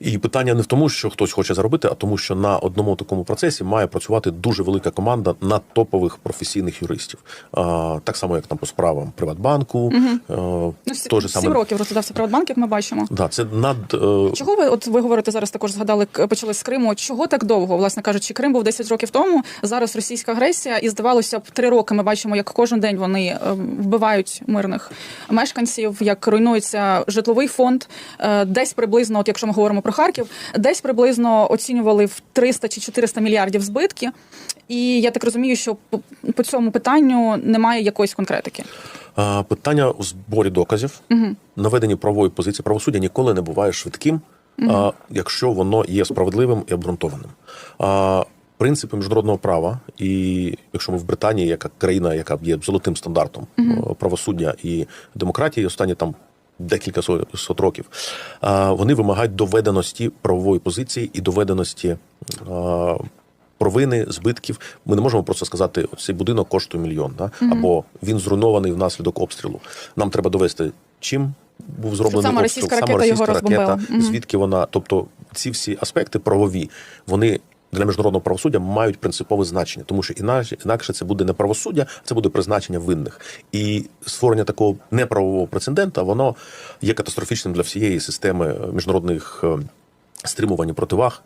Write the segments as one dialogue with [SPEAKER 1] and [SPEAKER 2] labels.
[SPEAKER 1] І питання не в тому, що хтось хоче заробити, а тому, що на одному такому процесі має працювати дуже велика команда на топових професійних юристів. А, так само, як там по справам Приватбанку, е,
[SPEAKER 2] Ну,
[SPEAKER 1] саме.
[SPEAKER 2] років розглядався Приватбанк, як ми бачимо.
[SPEAKER 1] Да, це над е,
[SPEAKER 2] Чого ви от ви говорите зараз? Також згадали почали з Криму. Чого так довго? Власне кажучи, Крим був 10 років тому. Зараз російська агресія, і здавалося б, три роки ми бачимо, як кожен день вони е, вбивають мирних мешканців, як руйнується житловий фонд. Е, Десь приблизно, от якщо ми говоримо про Харків, десь приблизно оцінювали в 300 чи 400 мільярдів збитки. І я так розумію, що по, цьому питанню немає якоїсь конкретики.
[SPEAKER 1] Питання у зборі доказів, наведенні правової позиції. Правосуддя ніколи не буває швидким, а, якщо воно є справедливим і обґрунтованим. Принципи міжнародного права, і якщо ми в Британії, яка країна, яка є золотим стандартом е, правосуддя і демократії, останні там декілька сот років, вони вимагають доведеності правової позиції і доведеності провини, збитків. Ми не можемо просто сказати, цей будинок коштує мільйон, да? або він зруйнований внаслідок обстрілу. Нам треба довести, чим був зроблений
[SPEAKER 2] саме
[SPEAKER 1] обстріл,
[SPEAKER 2] російська
[SPEAKER 1] саме
[SPEAKER 2] ракета його
[SPEAKER 1] російська ракета,
[SPEAKER 2] розбомбила.
[SPEAKER 1] Звідки вона. Тобто, ці всі аспекти правові, вони. Для міжнародного правосуддя мають принципове значення, тому що інакше, це буде не правосуддя, це буде призначення винних. І створення такого неправового прецедента воно є катастрофічним для всієї системи міжнародних е, стримувань і противаг.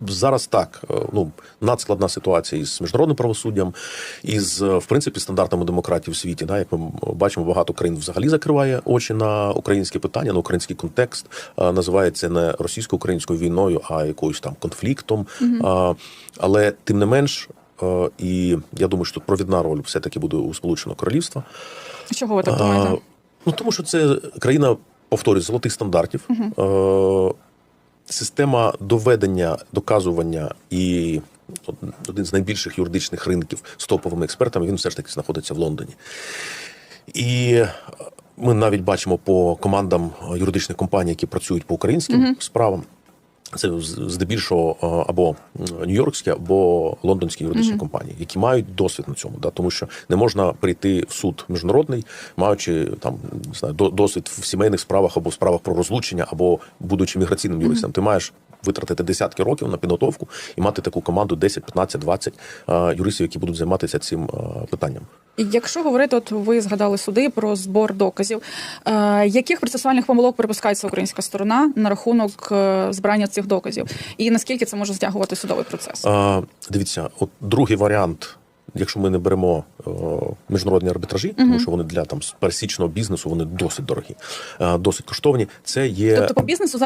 [SPEAKER 1] Зараз так, е, ну надскладна ситуація із міжнародним правосуддям, із е, в принципі стандартами демократії в світі. Да, як ми бачимо, багато країн взагалі закриває очі на українське питання, на український контекст. Е, Називається не російсько-українською війною, а якоюсь там конфліктом. А, Але тим не менш, і я думаю, що тут провідна роль все таки буде у Сполученого Королівства.
[SPEAKER 2] Чого ви так думаєте?
[SPEAKER 1] Ну тому що це країна, повторюю, золотих стандартів. Е, Система доведення, доказування і один з найбільших юридичних ринків з топовими експертами, він все ж таки знаходиться в Лондоні. І е, ми навіть бачимо по командам юридичних компаній, які працюють по українським справам. Це здебільшого е, або нью-йоркські, або лондонські юридичні компанії, які мають досвід на цьому, да, тому що не можна прийти в суд міжнародний, маючи там не знаю, досвід в сімейних справах або в справах про розлучення, або будучи міграційним юристом. Ти маєш витратити десятки років на підготовку і мати таку команду 10, 15, 20 е, юристів, які будуть займатися цим е, питанням.
[SPEAKER 2] Якщо говорити, от ви згадали суди про збор доказів, е, яких процесуальних помилок припускається українська сторона на рахунок е, збирання цих доказів, і наскільки це може стягувати судовий процес?
[SPEAKER 1] А, дивіться, от другий варіант, якщо ми не беремо е, міжнародні арбітражі, тому що вони для там пересічного бізнесу вони досить дорогі, е, досить коштовні. Це є
[SPEAKER 2] Тобто по бізнесу